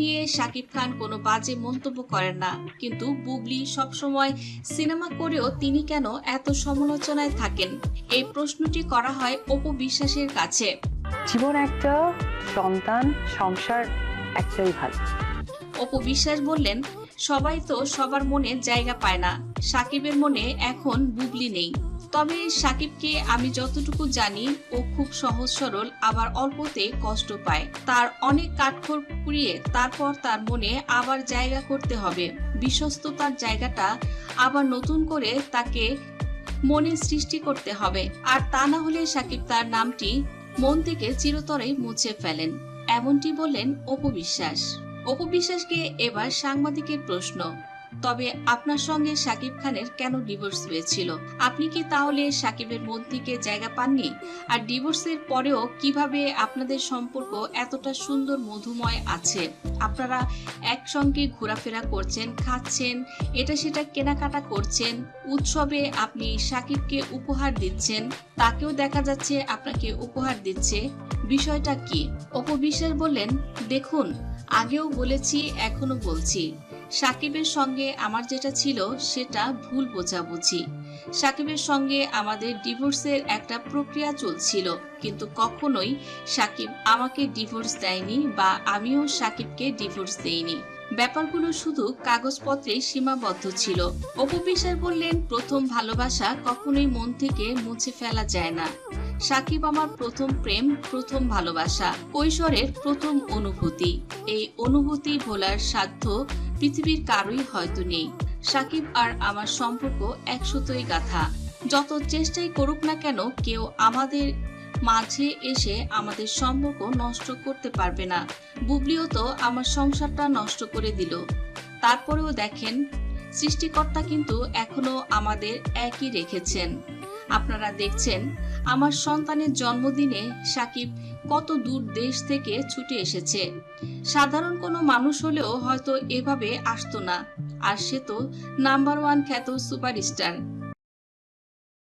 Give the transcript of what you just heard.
নিয়ে শাকিব খান কোনো বাজে মন্তব্য করেন না। কিন্তু বুবলি সবসময় সিনেমা করেও তিনি কেন এত সমালোচনায় থাকেন? এই প্রশ্নটি করা হয় অপু বিশ্বাসের কাছে। জীবন একটা সন্তান সংসার একটাই ভালো অপু বিশ্বাস বললেন সবাই তো সবার মনে জায়গা পায় না। সাকিবের মনে এখন বুবলি নেই। তবে সাকিবকে আমি যতটুকু জানি, ও খুব সহজ সরল, আবার অল্পতে কষ্ট পায়। তার অনেক কাঠখড় পুড়িয়ে তারপর তার মনে আবার জায়গা করতে হবে। বিশ্বস্ততার জায়গাটা আবার নতুন করে তাকে মনে সৃষ্টি করতে হবে। আর তা না হলে সাকিব তার নামটি মন থেকে চিরতরে মুছে ফেলেন। এমনটি বললেন অপবিশ্বাস অপবিশ্বাসকে এবার সাংবাদিকের প্রশ্ন তবে আপনার সঙ্গে সাকিব খানের কেন ডিভোর্স হয়েছিল? আপনি কি তাহলে সাকিবের মন থেকে জায়গা পাননি? আর ডিভোর্সের পরেও কীভাবে আপনাদের সম্পর্ক এতটা সুন্দর মধুময় আছে? আপনারা একসঙ্গে ঘোরাফেরা করছেন, খাচ্ছেন, এটা সেটা কেনাকাটা করছেন, উৎসবে আপনি সাকিবকে উপহার দিচ্ছেন, তাকেও দেখা যাচ্ছে আপনাকে উপহার দিচ্ছে, বিষয়টা কি? অপবিশ্বাস বললেন, দেখুন, আগেও বলেছি এখনও বলছি। সাকিবের সঙ্গে আমার যেটা ছিল, সেটা ভুল বোঝাবুঝি। সাকিবের সঙ্গে আমাদের ডিভোর্সের একটা প্রক্রিয়া চলছিল, কিন্তু কখনোই সাকিব আমাকে ডিভোর্স দেয়নি বা আমিও সাকিবকে ডিভোর্স দেইনি। ব্যাপারগুলো শুধু কাগজপত্রে সীমাবদ্ধ ছিল। অপবিশ্বাস বললেন, প্রথম ভালোবাসা কখনোই মন থেকে মুছে ফেলা যায় না। সাকিব আমার প্রথম প্রেম, প্রথম ভালোবাসা, কৈশোরের প্রথম অনুভূতি। এই অনুভূতি ভোলার সাধ্য পৃথিবীর কারোই হয়তো নেই। সাকিব আর আমার সম্পর্ক একশতই গাথা। যত চেষ্টাই করুক না কেন, কেউ আমাদের মাঝে এসে আমাদের সম্পর্ক নষ্ট করতে পারবে না। বুবলিও তো আমার সংসারটা নষ্ট করে দিল। তারপরেও দেখেন, সৃষ্টিকর্তা কিন্তু এখনও আমাদের একই রেখেছেন। আপনারা দেখছেন, আমার সন্তানের জন্মদিনে সাকিব কত দূর দেশ থেকে ছুটে এসেছে। সাধারণ কোনো মানুষ হলেও হয়তো এভাবে আসতো না, আর সে তো নাম্বার ওয়ান খ্যাত সুপারস্টার